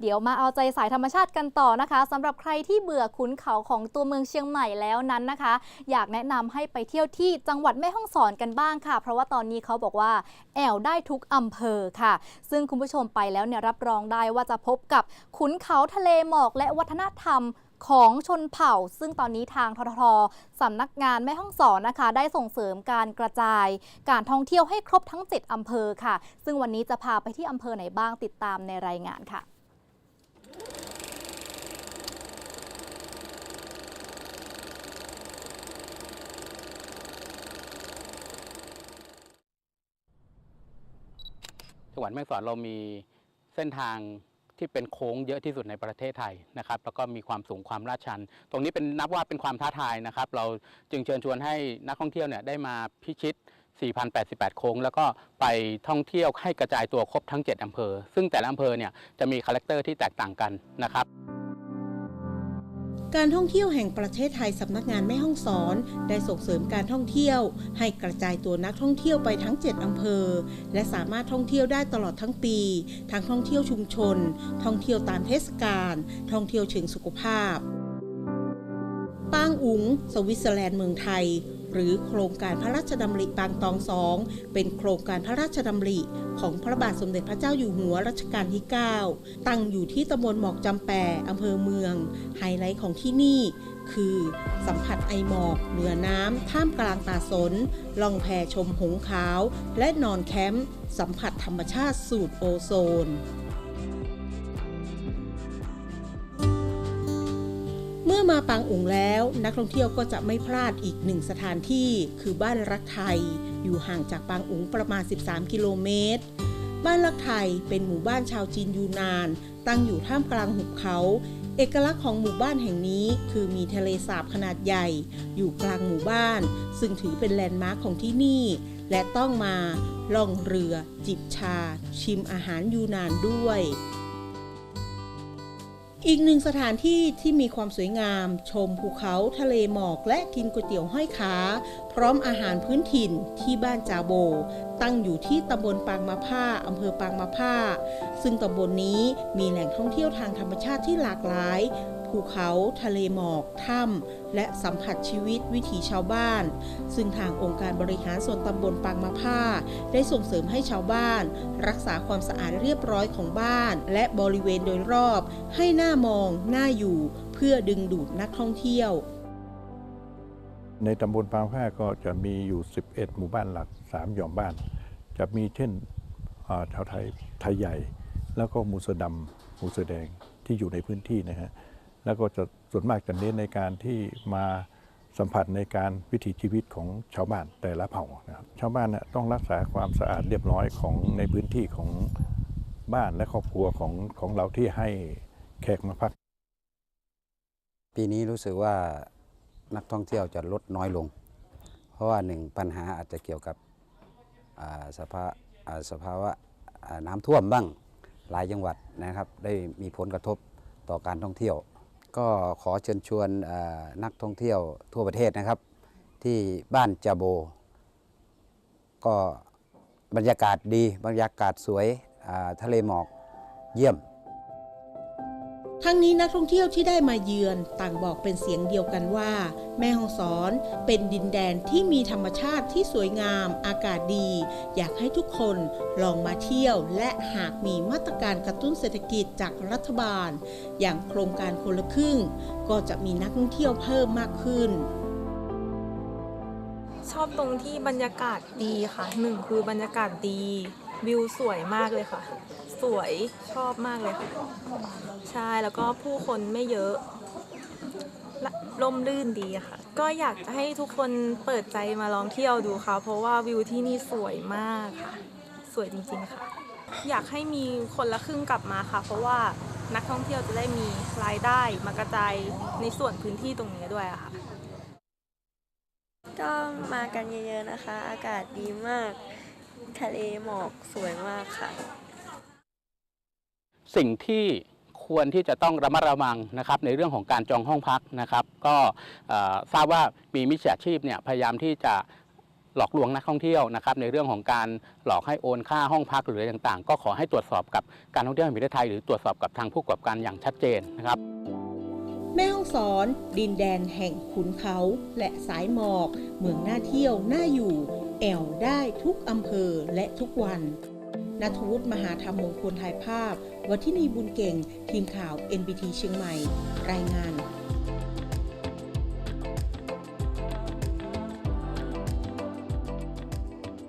เดี๋ยวมาเอาใจสายธรรมชาติกันต่อนะคะสำหรับใครที่เบื่อขุนเขาของตัวเมืองเชียงใหม่แล้วนั้นนะคะ อยากแนะนำให้ไปเที่ยวที่จังหวัดแม่ฮ่องสอนกันบ้างค่ะ เพราะว่าตอนนี้เขาบอกว่า แอวได้ทุกอำเภอค่ะ ซึ่งคุณผู้ชมไปแล้วเนี่ยรับรองได้ว่าจะพบกับขุนเขาทะเลหมอกและวัฒนธรรม ของชนเผ่า ซึ่งตอนนี้ทางทททสำนักงานแม่ฮ่องสอนนะคะ ได้ส่งเสริมการกระจาย การท่องเที่ยวให้ครบทั้ง 7 อำเภอค่ะ ซึ่งวันนี้จะพาไปที่อำเภอไหนบ้างติดตามในรายงานค่ะจังหวัดแม่สอนเรามีเส้นทาง ที่เป็นโค้งเยอะที่สุดในประเทศไทยนะครับ แล้วก็มีความสูงความลาดชัน ตรงนี้เป็นนับว่าเป็นความท้าทายนะครับ เราจึงเชิญชวนให้นักท่องเที่ยวเนี่ยได้มาพิชิต 4,088 โค้ง แล้วก็ไปท่องเที่ยวให้กระจายตัวครบทั้ง 7 อำเภอ ซึ่งแต่ละอำเภอเนี่ยจะมีคาแรคเตอร์ที่แตกต่างกันนะครับ การท่องเที่ยวแห่งประเทศไทยสำนักงานแม่ห้องสอน ได้ส่งเสริมการท่องเที่ยว ให้กระจายตัวนักท่องเที่ยวไปทั้ง 7 อำเภอ และสามารถท่องเที่ยวได้ตลอดทั้งปี ทั้งท่องเที่ยวชุมชน ท่องเที่ยวตามเทศกาลท่องเที่ยวเชิงสุขภาพปางอุ๋งสวิตเซอร์แลนด์เมืองไทย หรือโครงการพระราชดำริปางตองสอง เป็นโครงการพระราชดำริของพระบาทสมเด็จพระเจ้าอยู่หัวรัชกาลที่ 9 ตั้งอยู่ที่ตำบลหมอกจำแปอำเภอเมือง ไฮไลท์ของที่นี่คือสัมผัสไอหมอก เหนือน้ำ ท่ามกลางตาสน ล่องแพชมหงขาว และนอนแคมป์ สัมผัสธรรมชาติสูตรโอโซน อมาปางอุ๋งแล้ว นักท่องเที่ยวก็จะไม่พลาดอีกหนึ่งสถานที่ คือบ้านรักไทย อยู่ห่างจากปางอุ๋งประมาณ 13 กิโลเมตร บ้านรักไทยเป็นหมู่บ้านชาวจีนยูนาน ตั้งอยู่ท่ามกลางหุบเขา เอกลักษณ์ของหมู่บ้านแห่งนี้ คือมีทะเลสาบขนาดใหญ่ อยู่กลางหมู่บ้าน ซึ่งถือเป็นแลนด์มาร์คของที่นี่ และต้องมาล่องเรือ จิบชา ชิมอาหารยูนานด้วย อีกหนึ่งสถานที่ที่มีความสวยงาม ชมภูเขาทะเลหมอกและกินก๋วยเตี๋ยวห้อยขา พร้อมอาหารพื้นถิ่นที่บ้านจาโบ ตั้งอยู่ที่ตำบลปางมะผ้าอำเภอปางมะผ้า ซึ่งตำบลนนี้มีแหล่งท่องเที่ยวทางธรรมชาติที่หลากหลาย ภูเขา ทะเลหมอก ถ้ำ และสัมผัสชีวิตวิถีชาวบ้าน ซึ่งทางองค์การบริหารส่วนตำบลปางมะผ้า ได้ส่งเสริมให้ชาวบ้าน รักษาความสะอาดเรียบร้อยของบ้าน และบริเวณโดยรอบ ให้หน้ามองน่าอยู่ เพื่อดึงดูดนักท่องเที่ยว ในตำบลปางผ้าก็จะมีอยู่ 11 หมู่บ้านหลัก 3 หย่อมบ้าน จะมีเช่นชาวไทยไทยใหญ่ แล้วก็มูสอดำมูสแดงที่อยู่ในพื้นที่นะฮะ แล้วก็จะส่วนมากจะเน้นในการที่มาสัมผัสในการวิถีชีวิตของชาวบ้านแต่ละเผ่านะครับชาวบ้านน่ะต้องรักษาความสะอาดเรียบร้อยของในพื้นที่ของบ้านและครอบครัวของของเราที่ให้แขกมาพัก ปีนี้รู้สึกว่านักท่องเที่ยวจะลดน้อยลง เพราะว่าหนึ่งปัญหาอาจจะเกี่ยวกับสภาสภาวะน้ำท่วมบ้างหลายจังหวัดนะครับ ได้มีผลกระทบต่อการท่องเที่ยว ก็ขอเชิญชวนนักท่องเที่ยวทั่วประเทศนะครับ ที่บ้านจาโบ ก็บรรยากาศดีบรรยากาศสวยทะเลหมอกเยี่ยม ทั้งนี้นักท่องเที่ยวที่ได้มาเยือนต่างบอกเป็นเสียงเดียวกันว่า แม่ฮ่องสอนเป็นดินแดนที่มีธรรมชาติที่สวยงาม อากาศดี อยากให้ทุกคนลองมาเที่ยว และหากมีมาตรการกระตุ้นเศรษฐกิจจากรัฐบาล อย่างโครงการคนละครึ่ง ก็จะมีนักท่องเที่ยวเพิ่มมากขึ้นชอบตรงที่บรรยากาศดีค่ะหนึ่งคือบรรยากาศดี วิวสวยมากเลยค่ะ สวยชอบมากเลยค่ะ ใช่แล้วก็ผู้คนไม่เยอะและร่มรื่นดีค่ะ ก็อยากจะให้ทุกคนเปิดใจมาลองเที่ยวดูค่ะ เพราะว่าวิวที่นี่สวยมากค่ะ สวยจริงๆค่ะ อยากให้มีคนละครึ่งกลับมาค่ะ เพราะว่านักท่องเที่ยวจะได้มีรายได้มากระจายในส่วนพื้นที่ตรงนี้ด้วยค่ะ ก็มากันเยอะๆนะคะ อากาศดีมาก ทะเลหมอกสวยมากค่ะ สิ่งที่ควรที่จะต้องระมัดระวังนะครับในเรื่องของการจองห้องพักนะครับ ก็เอ่อทราบว่ามีมิจฉาชีพเนี่ยพยายามที่จะหลอกลวงนักท่องเที่ยวนะครับในเรื่องของการหลอกให้โอนค่าห้องพักหรืออะไรต่างๆ ก็ขอให้ตรวจสอบกับการท่องเที่ยวแห่งประเทศไทย หรือตรวจสอบกับทางผู้ประกอบการอย่างชัดเจนนะครับ แม่ห้องสอน ดินแดนแห่งขุนเขาและสายหมอก เมืองน่าเที่ยวน่าอยู่ แอวได้ทุกอำเภอและทุกวันนัทวุฒิมหาธรรมมงคลถ่ายภาพ วัทินีบุญเก่ง ทีมข่าว NBT เชียงใหม่ รายงาน